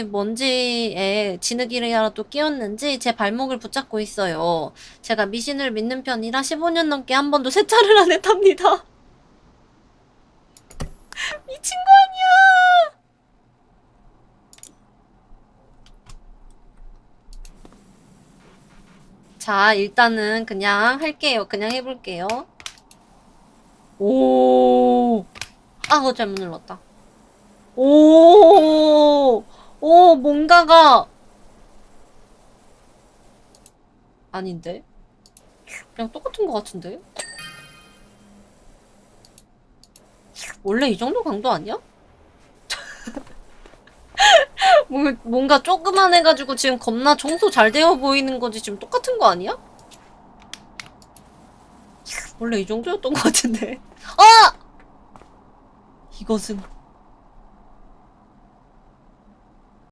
먼지에 진흙이라도 끼었는지 제 발목을 붙잡고 있어요. 제가 미신을 믿는 편이라 15년 넘게 한 번도 세차를 안 했답니다. 미친 거 아니야! 자, 일단은 그냥 할게요. 그냥 해볼게요. 오. 아, 그거 잘못 눌렀다. 오. 오, 뭔가가. 아닌데? 그냥 똑같은 것 같은데? 원래 이 정도 강도 아니야? 뭐- 뭔가 조그만 해가지고 지금 겁나 청소 잘 되어 보이는 거지 지금 똑같은 거 아니야? 원래 이 정도였던 것 같은데. 아! 이것은